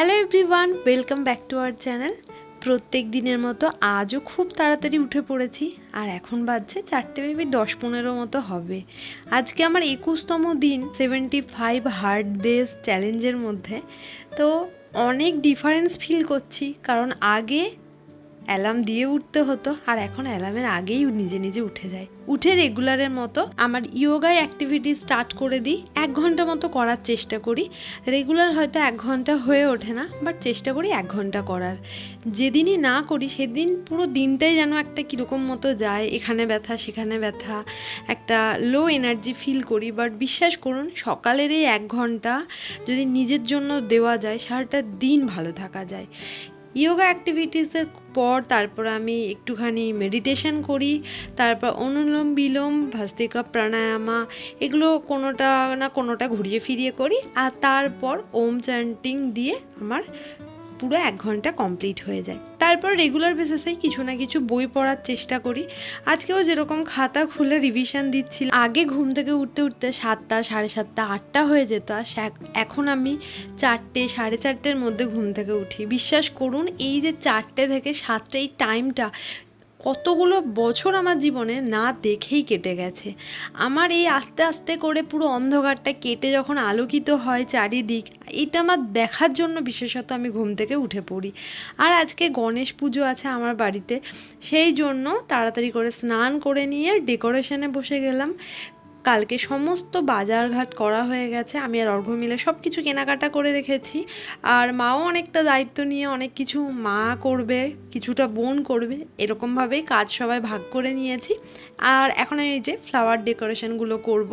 Hello everyone, welcome back to our channel. প্রত্যেক দিনের মতো আজও খুব তাড়াতাড়ি উঠে পড়েছি, আর এখন বাজছে চারটে মেবি দশ পনেরো মতো হবে। আজকে আমার একুশতম দিন সেভেন্টি ফাইভ হার্ড ডেজ চ্যালেঞ্জের মধ্যে। তো অনেক ডিফারেন্স ফিল করছি, কারণ আগে অ্যালার্ম দিয়ে উঠতে হতো, আর এখন অ্যালার্মের আগেই নিজে নিজে উঠে যায়। উঠে রেগুলারের মতো আমার ইয়োগায় অ্যাক্টিভিটি স্টার্ট করে দিই, এক ঘণ্টা মতো করার চেষ্টা করি। রেগুলার হয়তো এক ঘণ্টা হয়ে ওঠে না, বাট চেষ্টা করি এক ঘণ্টা করার। যেদিনই না করি, সেদিন পুরো দিনটাই যেন একটা কীরকম মতো যায়, এখানে ব্যথা, সেখানে ব্যথা, একটা লো এনার্জি ফিল করি। বাট বিশ্বাস করুন, সকালের এই এক ঘণ্টা যদি নিজের জন্য দেওয়া যায়, সারাটা দিন ভালো থাকা যায়। ইয়োগা অ্যাক্টিভিটিসের পর তারপর আমি একটুখানি মেডিটেশন করি, তারপর অনুলোম বিলোম, ভাস্তিকা প্রাণায়ামা, এগুলো কোনোটা না কোনোটা ঘুরিয়ে ফিরিয়ে করি, আর তারপর ওম চ্যান্টিং দিয়ে আমার পুরো এক ঘণ্টা কমপ্লিট হয়ে যায়। তারপর রেগুলার বেসিসেই কিছু না কিছু বই পড়ার চেষ্টা করি। আজকেও যেরকম খাতা খুলে রিভিশন দিচ্ছিল আগে ঘুম থেকে উঠতে উঠতে সাতটা, সাড়ে সাতটা, আটটা হয়ে যেত। আর এখন আমি চারটে, সাড়ে চারটের মধ্যে ঘুম থেকে উঠি। বিশ্বাস করুন, এই যে চারটে থেকে সাতটা, এই টাইমটা কতগুলো বছর আমার জীবনে না দেখেই কেটে গেছে। আমার এই আস্তে আস্তে করে পুরো অন্ধকারটা কেটে যখন আলোকিত হয় চারিদিক, এটা আমার দেখার জন্য বিশেষত আমি ঘুম থেকে উঠে পড়ি। আর আজকে গণেশ পুজো আছে আমার বাড়িতে, সেই জন্য তাড়াতাড়ি করে স্নান করে নিয়ে ডেকোরেশনে বসে গেলাম। কালকে সমস্ত বাজারঘাট করা হয়ে গেছে, আমি আর অর্ঘ্য মিলে সব কিছু কেনাকাটা করে রেখেছি। আর মাও অনেকটা দায়িত্ব নিয়ে অনেক কিছু মা করবে, কিছুটা বোন করবে, এরকমভাবেই কাজ সবাই ভাগ করে নিয়েছি। আর এখন আমি এই যে ফ্লাওয়ার ডেকোরেশনগুলো করব।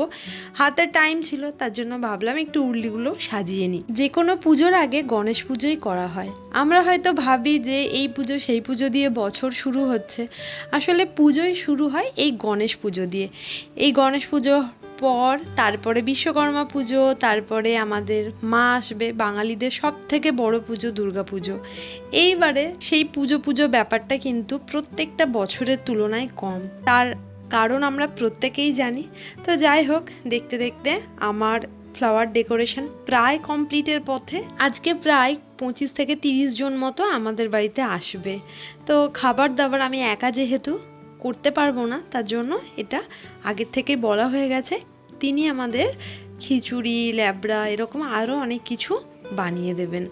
হাতে টাইম ছিল, তার জন্য ভাবলাম একটু উর্লিগুলো সাজিয়ে নিই। যে কোনো পুজোর আগে গণেশ পুজোই করা হয়। আমরা হয়তো ভাবি যে এই পুজো সেই পুজো দিয়ে বছর শুরু হচ্ছে। আসলে পুজোই শুরু হয় এই গণেশ পুজো দিয়ে। এই গণেশ পুজো পর, তারপরে বিশ্বকর্মা পুজো, তারপরে আমাদের মা আসবে, বাঙালিদের সব থেকে বড় পুজো দুর্গা পুজো। এইবারে সেই পুজো পুজো ব্যাপারটা কিন্তু প্রত্যেকটা বছরের তুলনায় কম। তার কারণ আমরা প্রত্যেকেই জানি। তো যাই হোক, দেখতে দেখতে আমার ফ্লাওয়ার ডেকোরেশন প্রায় কমপ্লিটের পথে। আজকে প্রায় পঁচিশ থেকে তিরিশ জন মতো আমাদের বাড়িতে আসবে। তো খাবার দাবার আমি একা যেহেতু করতে পারব না, তার জন্য এটা আগের থেকে বলা হয়ে গেছে। তিনি আমাদের খিচুড়ি, ল্যাবড়া, এরকম আরও অনেক কিছু বানিয়ে দেবেন।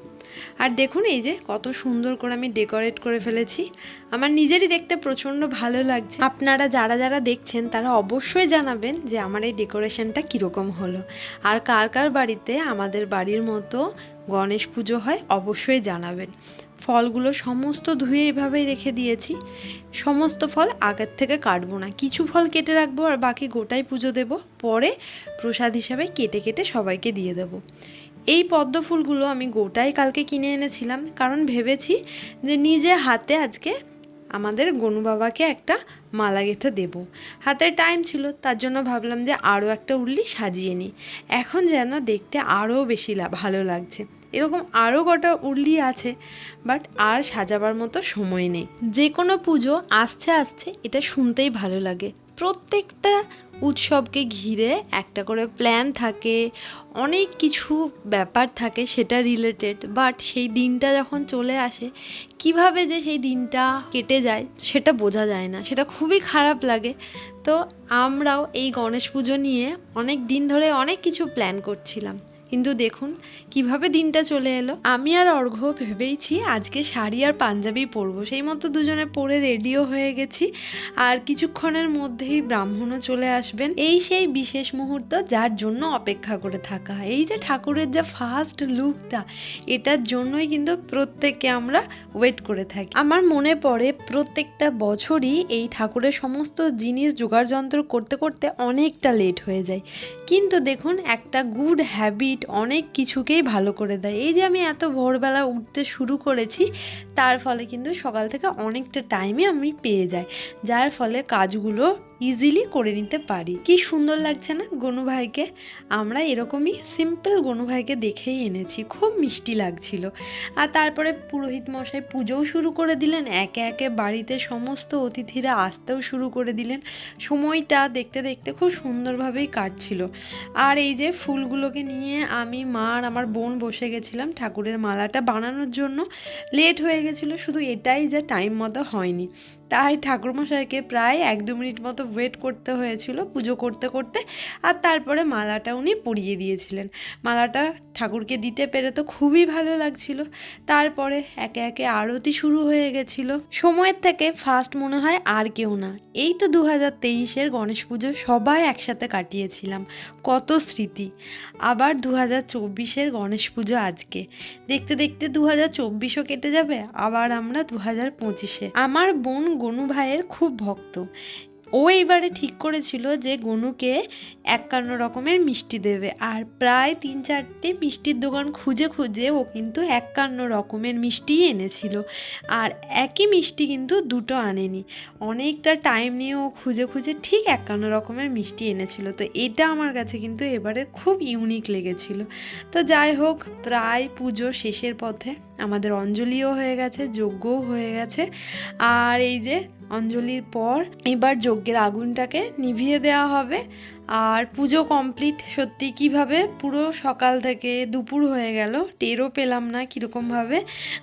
আর দেখুন এই যে, কত সুন্দর করে আমি ডেকোরেট করে ফেলেছি। আমার নিজেরই দেখতে প্রচণ্ড ভালো লাগছে। আপনারা যারা যারা দেখছেন, তারা অবশ্যই জানাবেন যে আমার এই ডেকোরেশনটা কীরকম হলো। আর কার কার বাড়িতে আমাদের বাড়ির মতো গণেশ পুজো হয়, অবশ্যই জানাবেন। ফলগুলো সমস্ত ধুয়ে এভাবেই রেখে দিয়েছি। সমস্ত ফল আগের থেকে কাটবো না। কিছু ফল কেটে রাখব আর বাকি গোটাই পুজো দেব। পরে প্রসাদ হিসাবে কেটে কেটে সবাইকে দিয়ে দেবো। এই পদ্ম ফুলগুলো আমি গোটাই কালকে কিনে এনেছিলাম, কারণ ভেবেছি যে নিজে হাতে আজকে আমাদের গনু বাবাকে একটা মালা গেঁথে দেবো। হাতের টাইম ছিল, তার জন্য ভাবলাম যে আরও একটা উল্লি সাজিয়ে নিই। এখন যেন দেখতে আরও বেশি ভালো লাগছে। এরকম আরও কটা উল্লি আছে বাট আর সাজাবার মতো সময় নেই। যে কোনো পুজো আসছে আসছে, এটা শুনতেই ভালো লাগে। প্রত্যেকটা উৎসবকে ঘিরে একটা করে প্ল্যান থাকে, অনেক কিছু ব্যাপার থাকে সেটা রিলেটেড বাট সেই দিনটা যখন চলে আসে, কীভাবে যে সেই দিনটা কেটে যায় সেটা বোঝা যায় না, সেটা খুবই খারাপ লাগে। তো আমরাও এই গণেশ পুজো নিয়ে অনেক দিন ধরে অনেক কিছু প্ল্যান করছিলাম। কিন্তু দেখুন, কীভাবে দিনটা চলে এলো। আমি আর অর্ঘ্য ভেবেইছি আজকে শাড়ি আর পাঞ্জাবি পরবো। সেই মতো দুজনে পরে রেডিও হয়ে গেছি। আর কিছুক্ষণের মধ্যেই ব্রাহ্মণও চলে আসবেন। এই সেই বিশেষ মুহূর্ত যার জন্য অপেক্ষা করে থাকা। এই যে ঠাকুরের যা ফার্স্ট লুকটা এটার জন্যই কিন্তু প্রত্যেককে আমরা ওয়েট করে থাকি। আমার মনে পড়ে প্রত্যেকটা বছরই এই ঠাকুরের সমস্ত জিনিস জোগাড় যন্ত্র করতে করতে অনেকটা লেট হয়ে যায়। কিন্তু দেখুন, একটা গুড হ্যাবিট অনেক কিছুকেই ভালো করে দেয়। এই যে আমি এত ভোরবেলা উঠতে শুরু করেছি, তার ফলে কিন্তু সকাল থেকে অনেকটা টাইমে আমি পেয়ে যাই। যার ফলে কাজগুলো ইজিলি করে নিতে পারি। কি সুন্দর লাগছে না গনু ভাইকে? আমরা এরকমই সিম্পল গনু ভাইকে দেখেই এনেছি, খুব মিষ্টি লাগছিল। আর তারপরে পুরোহিত মশাই পুজোও শুরু করে দিলেন, একে একে বাড়িতে সমস্ত অতিথিরা আসতেও শুরু করে দিলেন। সময়টা দেখতে দেখতে খুব সুন্দরভাবেই কাটছিল। আর এই যে ফুলগুলোকে নিয়ে আমি, মা আর আমার বোন বসে গেছিলাম ঠাকুরের মালাটা বানানোর জন্য। লেট হয়ে গেছিল, শুধু এটাই যে টাইম মতো হয়নি। তাই ঠাকুরমশাইকে প্রায় এক দু মিনিট মতো ওয়েট করতে হয়েছিল, পুজো করতে করতে, আর তারপরে মালাটা উনি পরিয়ে দিয়েছিলেন। মালাটা ঠাকুরকে দিতে পেরে তো খুবই ভালো লাগছিল। তারপরে একে একে আরতি শুরু হয়ে গেছিল। সময়ের থেকে ফার্স্ট মনে হয় আর কেউ না। এই তো দু হাজার তেইশের গণেশ পুজো সবাই একসাথে কাটিয়েছিলাম। কত স্মৃতি। আবার দু হাজার চব্বিশের গণেশ পুজো আজকে। দেখতে দেখতে দু হাজার চব্বিশও কেটে যাবে, আবার আমরা দু হাজার পঁচিশে। আমার বোন গনু ভাইয়ের খুব ভক্ত। ও এবারে ঠিক করেছিল যে গনুকে একান্ন রকমের মিষ্টি দেবে। আর প্রায় তিন চারটে মিষ্টির দোকান খুঁজে খুঁজে ও কিন্তু একান্ন রকমের মিষ্টিই এনেছিল। আর একই মিষ্টি কিন্তু দুটো আনেনি। অনেকটা টাইম নিয়ে ও খুঁজে খুঁজে ঠিক একান্ন রকমের মিষ্টি এনেছিল। তো এটা আমার কাছে কিন্তু এবারে খুব ইউনিক লেগেছিল। তো যাই হোক, প্রায় পুজো শেষের পথে আমাদের অঞ্জলিও হয়ে গেছে, যজ্ঞও হয়ে গেছে। আর এই যে অঞ্জলির পর এবার যজ্ঞের আগুনটাকে নিভিয়ে দেওয়া হবে। আর পুজো কমপ্লিট সত্যি কীভাবে? পুরো সকাল থেকে দুপুর হয়ে গেল, টেরও পেলাম না কীরকমভাবে।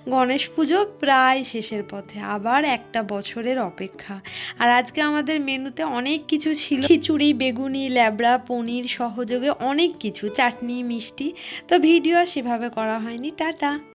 গণেশ পুজো প্রায় শেষের পথে, আবার একটা বছরের অপেক্ষা। আর আজকে আমাদের মেনুতে অনেক কিছু ছিল। খিচুড়ি, বেগুনি, ল্যাবড়া, পনির, সহযোগে অনেক কিছু, চাটনি, মিষ্টি। তো ভিডিও সেভাবে করা হয়নি। টাটা!